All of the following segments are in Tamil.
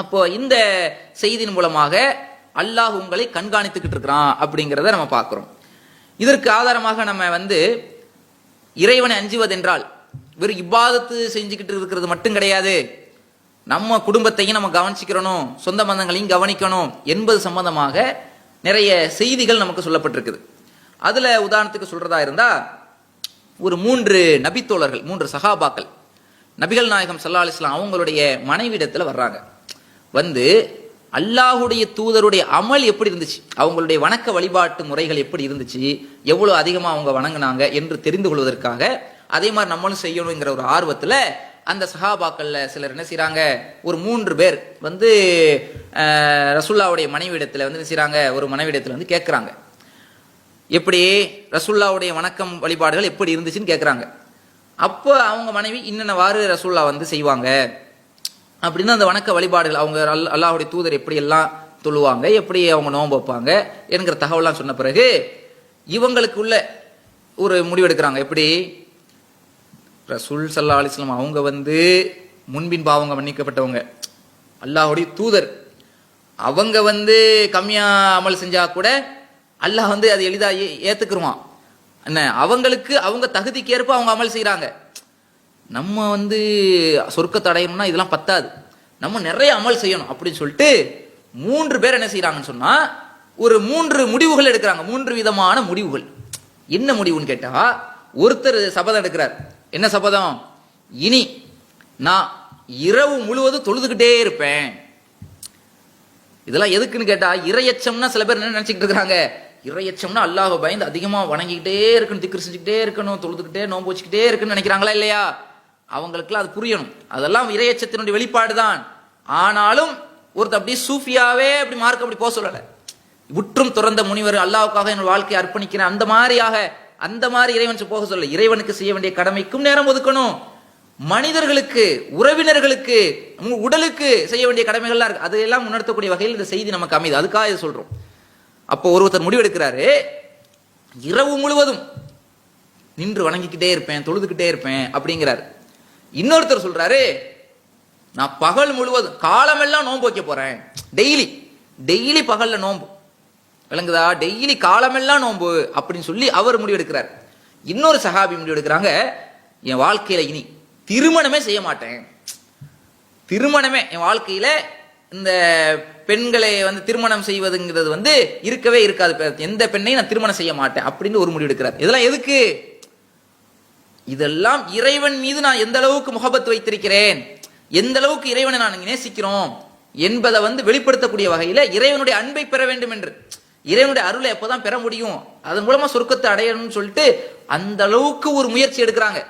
அப்போ இந்த செய்தியின் மூலமாக அல்லாஹ் உங்களை கண்காணித்துக்கிட்டு இருக்கிறான் அப்படிங்கிறத நம்ம பார்க்குறோம். இதற்கு ஆதாரமாக நம்ம வந்து இறைவனை அஞ்சுவதென்றால் வெறும் இப்பாதத்து செஞ்சுக்கிட்டு இருக்கிறது மட்டும் கிடையாது. நம்ம குடும்பத்தையும் நம்ம கவனிச்சுக்கிறணும் சொந்த பந்தங்களையும் கவனிக்கணும் என்பது சம்பந்தமாக நிறைய செய்திகள் நமக்கு சொல்லப்பட்டிருக்குது. அதில் உதாரணத்துக்கு சொல்கிறதா இருந்தால் ஒரு மூன்று நபித்தோழர்கள் மூன்று சகாபாக்கள் நபிகள் நாயகம் சல்லா அலிஸ்லாம் அவங்களுடைய மனைவிடத்துல வர்றாங்க. வந்து அல்லாஹுடைய தூதருடைய அமல் எப்படி இருந்துச்சு? அவங்களுடைய வணக்க வழிபாட்டு முறைகள் எப்படி இருந்துச்சு? எவ்வளோ அதிகமாக அவங்க வணங்கினாங்க என்று தெரிந்து கொள்வதற்காக அதே மாதிரி நம்மளும் செய்யணுங்கிற ஒரு ஆர்வத்தில் அந்த சஹாபாக்கள்ல சிலர் என்ன செய்கிறாங்க ஒரு மூன்று பேர் வந்து ரசுல்லாவுடைய மனைவியிடத்தில் வந்து என்ன செய்கிறாங்க ஒரு மனைவியிடத்தில் வந்து கேட்குறாங்க எப்படி? ரசுல்லாவுடைய வணக்கம் வழிபாடுகள் எப்படி இருந்துச்சுன்னு கேட்குறாங்க அப்போ அவங்க மனைவி இன்னென்னவாறு ரசுல்லா வந்து செய்வாங்க? அப்படின்னு அந்த வணக்க வழிபாடுகள் அவங்க அல் அல்லாஹுடைய தூதர் எப்படி எல்லாம் தொழுவாங்க எப்படி அவங்க நோன்பு வைப்பாங்க என்கிற தகவலாம் சொன்ன பிறகு இவங்களுக்குள்ள ஒரு முடிவெடுக்கிறாங்க எப்படி? ரசூல் சல்லா அலிஸ்லாம் அவங்க வந்து முன்பின் பாவங்க மன்னிக்கப்பட்டவங்க. அல்லாஹுடைய தூதர். அவங்க வந்து கம்மியா அமல் செஞ்சா கூட அல்லாஹ் வந்து அது எளிதாக ஏ- ஏத்துக்குருவான். என்ன? அவங்களுக்கு அவங்க தகுதிக்கு ஏற்ப அவங்க அமல் செய்கிறாங்க நம்ம வந்து சொர்க்கத்தை அடையணும்னா இதெல்லாம் பத்தாது. நம்ம நிறைய அமல் செய்யணும் அப்படின்னு சொல்லிட்டு மூன்று பேர் என்ன செய்கிறாங்கன்னு சொன்னா ஒரு மூன்று முடிவுகள் எடுக்கிறாங்க. மூன்று விதமான முடிவுகள். என்ன முடிவுன்னு கேட்டா ஒருத்தர் சபதம் எடுக்கிறார். என்ன சபதம்? இனி நான் இரவு முழுவதும் தொழுதுகிட்டே இருப்பேன். இதெல்லாம் எதுக்குன்னு கேட்டா இரையச்சம்னா சில பேர் என்ன நினச்சிக்கிட்டு இருக்காங்க? இரையச்சம்னா அல்லாஹ் பயந்து அதிகமா வணங்கிக்கிட்டே இருக்கணும் திக்ரு செஞ்சுக்கிட்டே இருக்கணும் தொழுதுகிட்டே நோம்பு வச்சுக்கிட்டே இருக்குன்னு நினைக்கிறாங்களா இல்லையா? அவங்களுக்குலாம் அது புரியணும். அதெல்லாம் இரையச்சத்தினுடைய வெளிப்பாடு தான் ஆனாலும் ஒருத்தர் அப்படி சூஃபியாவே அப்படி மார்க் அப்படி போக சொல்லலை. உற்றும் துறந்த முனிவர் அல்லாவுக்காக என் வாழ்க்கையை அர்ப்பணிக்கிறேன். அந்த மாதிரியாக அந்த மாதிரி இறைவன் போக சொல்ல இறைவனுக்கு செய்ய வேண்டிய கடமைக்கும் நேரம் ஒதுக்கணும். மனிதர்களுக்கு உறவினர்களுக்கு உடலுக்கு செய்ய வேண்டிய கடமைகள்லாம் இருக்கு. அதையெல்லாம் உணர்த்தக்கூடிய வகையில் இந்த செய்தி நமக்கு அமையுது. அதுக்காக இதை சொல்றோம். அப்போ ஒருத்தர் முடிவெடுக்கிறாரு. இரவு முழுவதும் நின்று வணங்கிக்கிட்டே இருப்பேன் தொழுதுகிட்டே இருப்பேன் அப்படிங்கிறாரு. இன்னொருத்தர் சொல்றாரு நான் பகல் முழுவதும் காலமெல்லாம் நோன்பு வைக்க போறேன். டெய்லி டெய்லி பகல்ல நோன்பு. விளங்குதா? டெய்லி காலமெல்லாம் நோன்பு அப்படின்னு சொல்லி அவர் முடிவெடுக்கிறார். இன்னொரு சஹாபி முடிவெடுக்கிறாங்க என் வாழ்க்கையில இனி திருமணமே செய்ய மாட்டேன். திருமணமே என் வாழ்க்கையில இந்த பெண்களை வந்து திருமணம் செய்வதுங்கிறது வந்து இருக்கவே இருக்காது. எந்த பெண்ணையும் நான் திருமணம் செய்ய மாட்டேன் அப்படின்னு ஒரு முடிவெடுக்கிறார். இதெல்லாம் எதுக்கு? இதெல்லாம் இறைவன் மீது நான் எந்த அளவுக்கு முகபத் வைத்திருக்கிறேன்? எந்த அளவுக்கு இறைவனை நான் நேசிக்கிறோம்? என்பதை வந்து வெளிப்படுத்தக்கூடிய வகையில இறைவனுடைய அன்பை பெற வேண்டும் என்று. இறைவனுடைய அருளை எப்போதான் பெற முடியும்? அதன் மூலமா சொர்க்கத்தை அடையணும்னு சொல்லிட்டு அந்த அளவுக்கு ஒரு முயற்சி எடுக்கிறாங்க.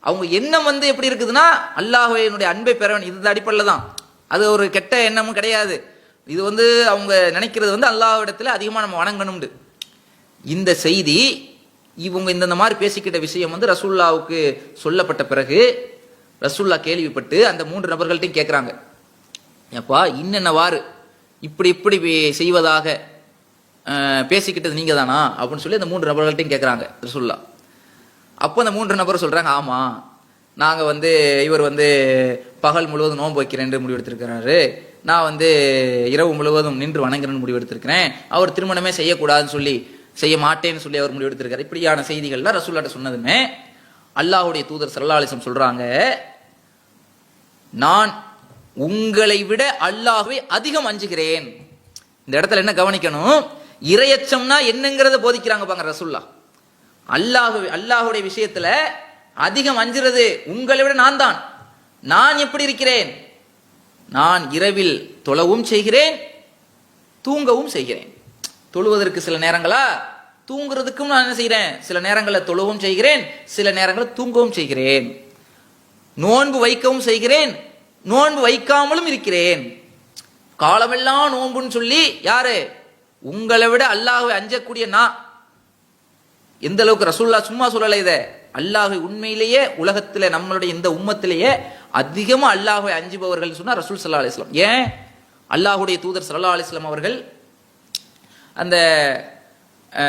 அவங்க எண்ணம் வந்து எப்படி இருக்குதுன்னா அல்லாஹுடைய அன்பை பெறவன் இது அடிப்படையில் தான். அது ஒரு கெட்ட எண்ணமும் கிடையாது. இது வந்து அவங்க நினைக்கிறது வந்து அல்லாஹ் இடத்துல அதிகமாக நம்ம வணங்கணும்னு. இந்த செய்தி இவங்க இந்த மாதிரி பேசிக்கிட்ட விஷயம் வந்து ரசூல்லாவுக்கு சொல்லப்பட்ட பிறகு ரசூல்லா கேள்விப்பட்டு அந்த மூன்று நபர்கள்ட்டையும் கேட்குறாங்க ஏப்பா இன்னென்னவாறு இப்படி இப்படி செய்வதாக பேசிக்கிட்டது நீங்கள் தானா அப்படின்னு சொல்லி அந்த மூன்று நபர்கள்ட்டையும் கேட்குறாங்க ரசூல்லா. அப்போ அந்த மூன்று நபர் சொல்கிறாங்க ஆமாம் நாங்கள் வந்து இவர் வந்து பகல் முழுவதும் நோன்பு வைக்கிறேன் முடிவெடுத்திருக்கிறாரு நான் வந்து இரவு முழுவதும் நின்று வணங்குறேன்னு முடிவெடுத்திருக்கிறேன் அவர் திருமணமே செய்யக்கூடாதுன்னு சொல்லி செய்ய மாட்டேன்னு சொல்லி அவர் முடிவெடுத்திருக்காரு இப்படியான செய்திகள்லாம் ரசூல்லாட்ட சொன்னதுமே அல்லாஹுடைய தூதர் சல்லாலிசம் சொல்றாங்க நான் உங்களை விட அல்லாஹுவை அதிகம் அஞ்சுகிறேன். இந்த இடத்துல என்ன கவனிக்கணும்? இரையச்சம்னா என்னங்கிறத போதிக்கிறாங்க பாங்க ரசுல்லா அல்லாஹு அல்லாஹுடைய விஷயத்துல அதிகம் அஞ்சுறது உங்களை விட நான் தான். நான் எப்படி இருக்கிறேன்? நான் இரவில் தொழவும் செய்கிறேன் தூங்கவும் செய்கிறேன். தொழுவதற்கு சில நேரங்களா? தூங்குறதுக்கும் நான் என்ன செய்கிறேன்? சில நேரங்களில் தொழுவும் செய்கிறேன் சில நேரங்களில் தூங்கவும் செய்கிறேன். நோன்பு வைக்கவும் செய்கிறேன் நோன்பு வைக்காமலும் இருக்கிறேன். காலமெல்லாம் நோன்புன்னு சொல்லி யாரு? உங்களை விட அல்லாஹுவை அஞ்சக்கூடிய நான். எந்த அளவுக்கு ரசூல்லா சும்மா சொல்லலை இதை. அல்லாஹை உண்மையிலேயே உலகத்தில் நம்மளுடைய இந்த உம்மத்திலேயே அதிகமாக அல்லாஹை அஞ்சுபவர்கள் சொன்னால் ரசூல் சல்லா அலிஸ்லாம் ஏன்? அல்லாஹுடைய தூதர் சல்லா அலிஸ்லாம் அவர்கள் அந்த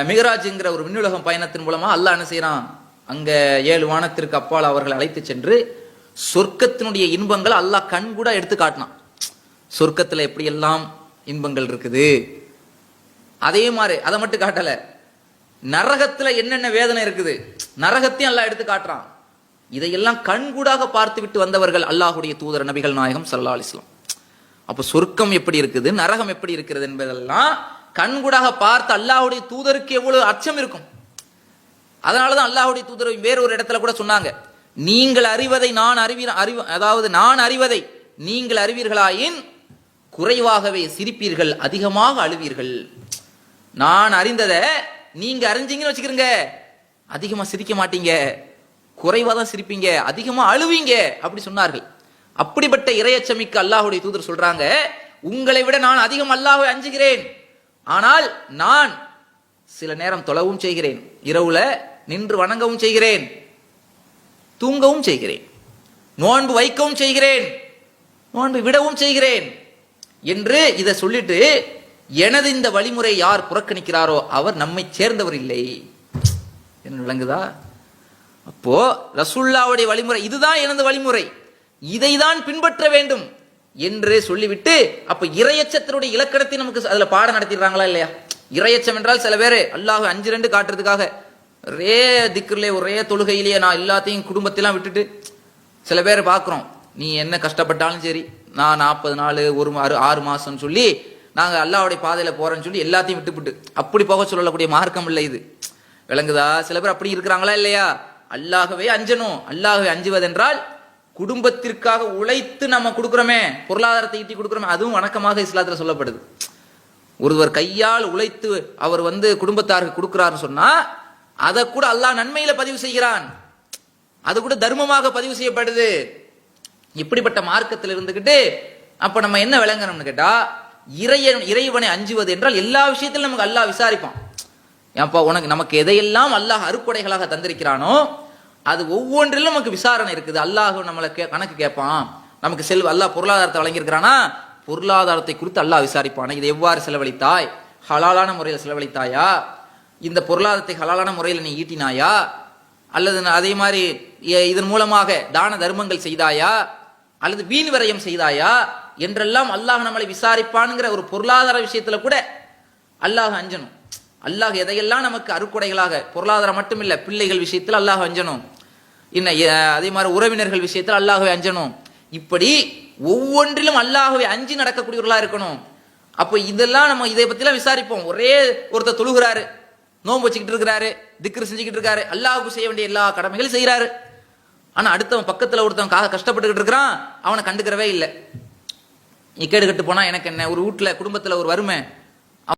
மிகராஜுங்கிற ஒரு விண்ணுலகம் பயணத்தின் மூலமாக அல்லாஹ் என்ன செய்கிறான் அங்கே ஏழு வானத்திற்கு அப்பால் அவர்களை அழைத்து சென்று சொர்க்கத்தினுடைய இன்பங்களை அல்லாஹ் கண் கூட எடுத்து காட்டினான். சொர்க்கத்தில் எப்படியெல்லாம் இன்பங்கள் இருக்குது? அதே மாதிரி அதை மட்டும் காட்டலை. நரகத்தில் என்னென்ன வேதனை இருக்குது? நரகத்தையும் எல்லாம் எடுத்து காட்டுறான். இதையெல்லாம் கண்கூடாக பார்த்து விட்டு வந்தவர்கள் அல்லாஹுடைய தூதர் நபிகள் நாயகம் சல்லா அலிஸ்லாம் அப்போ சொர்க்கம் எப்படி இருக்குது? நரகம் எப்படி இருக்கிறது என்பதெல்லாம் கண்கூடாக பார்த்து அல்லாஹுடைய தூதருக்கு எவ்வளவு அச்சம் இருக்கும்? அதனாலதான் அல்லாஹுடைய தூதர் வேறொரு இடத்துல கூட சொன்னாங்க நீங்கள் அறிவதை நான் அறிவி அறிவு அதாவது நான் அறிவதை நீங்கள் அறிவீர்களாயின் குறைவாகவே சிரிப்பீர்கள் அதிகமாக அழுவீர்கள். நான் அறிந்ததை நீங்க அறிஞ்சீங்கன்னு வச்சுக்கிறீங்க. அதிகமாக சிரிக்க மாட்டீங்க. குறைவாக தான் சிரிப்பீங்க. அதிகமாக அழுவீங்க. அப்படி சொன்னார்கள். அப்படிப்பட்ட இறையச்சமிக்கு அல்லாஹுடைய தூதர் சொல்றாங்க உங்களை விட நான் அதிகம் அல்லாஹை அஞ்சுகிறேன். ஆனால் நான் சில நேரம் தொலவும் செய்கிறேன். இரவுல நின்று வணங்கவும் செய்கிறேன். தூங்கவும் செய்கிறேன். நோன்பு வைக்கவும் செய்கிறேன். நோன்பு விடவும் செய்கிறேன். என்று இதை சொல்லிட்டு எனது இந்த வழிமுறை யார் புறக்கணிக்கிறாரோ அவர் நம்மை சேர்ந்தவர் இல்லை. என்ன விளங்குதா? அப்போ ரசுல்லாவுடைய வழிமுறை இதுதான் எனது வழிமுறை. இதை தான் பின்பற்ற வேண்டும். என்று சொல்லிவிட்டு அப்ப இரையச்சத்தினுடைய இலக்கணத்தை நமக்கு அதுல பாடம் நடத்திடுறாங்களா இல்லையா? இரையச்சம் என்றால் சில பேர் அல்லாஹ் அஞ்சு ரெண்டு காட்டுறதுக்காக ஒரே திக்கிலே ஒரே தொழுகையிலேயே நான் எல்லாத்தையும் குடும்பத்தையும் விட்டுட்டு சில பேர் பார்க்குறோம் நீ என்ன கஷ்டப்பட்டாலும் சரி நான் நாற்பது நாள் ஒரு ஆறு ஆறு மாதம்னு சொல்லி நாங்கள் அல்லாவுடைய பாதையில் போகிறோன்னு சொல்லி எல்லாத்தையும் விட்டுவிட்டு அப்படி போக சொல்லக்கூடிய மார்க்கம் இல்லை இது. விளங்குதா? சில பேர் அப்படி இருக்கிறாங்களா இல்லையா? அல்லாகவே அஞ்சணும். அல்லாகவே அஞ்சுவதென்றால் குடும்பத்திற்காக உழைத்து நம்ம கொடுக்குறோமே பொருளாதாரத்தை ஈட்டி கொடுக்குறோமே அதுவும் வணக்கமாக இஸ்லாத்தில் சொல்லப்படுது. ஒருவர் கையால் உழைத்து அவர் வந்து குடும்பத்தாருக்கு கொடுக்குறாருன்னு சொன்னா அதை கூட அல்லாஹ் நன்மையில பதிவு செய்கிறான். அது கூட தர்மமாக பதிவு செய்யப்படுது. இப்படிப்பட்ட மார்க்கத்தில் இருந்துகிட்டு அப்ப நம்ம என்ன விளங்கணும்னு கேட்டா இறைய இறைவனை அஞ்சுவது என்றால் எல்லா விஷயத்திலும் நமக்கு அல்லாஹ் விசாரிப்பான். ஏன்பா உனக்கு நமக்கு எதையெல்லாம் அல்லாஹ் அறுப்படைகளாக தந்திருக்கிறானோ அது ஒவ்வொன்றிலும் நமக்கு விசாரணை இருக்குது. அல்லாஹ் நம்மளை கே- கணக்கு கேட்பான். நமக்கு செல்வ அல்லாஹ் பொருளாதாரத்தை வழங்கியிருக்கிறானா? பொருளாதாரத்தை குறித்து அல்லாஹ் விசாரிப்பான். இதை எவ்வாறு செலவழித்தாய்? ஹலாலான முறையில் செலவழித்தாயா? இந்த பொருளாதாரத்தை ஹலாலான முறையில் நீ ஈட்டினாயா? அல்லது அதே மாதிரி இதன் மூலமாக தான தர்மங்கள் செய்தாயா? அல்லது வீண் விரயம் செய்தாயா? என்றெல்லாம் அல்லாஹ் நம்மளை விசாரிப்பானுங்கிற ஒரு பொருளாதார விஷயத்துல கூட அல்லாஹ் அஞ்சணும். அல்லாஹ் எதையெல்லாம் நமக்கு அறுக்குடைகளாக பொருளாதாரம் மட்டும் பிள்ளைகள் விஷயத்தில் அல்லாஹ் அஞ்சணும். இன்னும் அதே மாதிரி உறவினர்கள் விஷயத்தில் அல்லாகவே அஞ்சணும். இப்படி ஒவ்வொன்றிலும் அல்லாகவே அஞ்சு நடக்கக்கூடியவர்களாக இருக்கணும். அப்போ இதெல்லாம் நம்ம இதை பற்றிலாம் விசாரிப்போம். ஒரே ஒருத்தர் தொழுகிறாரு நோன்பு வச்சுக்கிட்டு இருக்கிறாரு திக்ரு செஞ்சுக்கிட்டு இருக்காரு அல்லாஹ்வுக்கு செய்ய வேண்டிய எல்லா கடமைகளும் செய்கிறாரு ஆனால் அடுத்தவன் பக்கத்தில் ஒருத்தவன் கா- கஷ்டப்பட்டுக்கிட்டு இருக்கிறான் அவனை கண்டுக்கிறவே இல்லை. நீ கேடு கட்டு எனக்கு என்ன? ஒரு வீட்டில் குடும்பத்துல ஒரு வறுமை.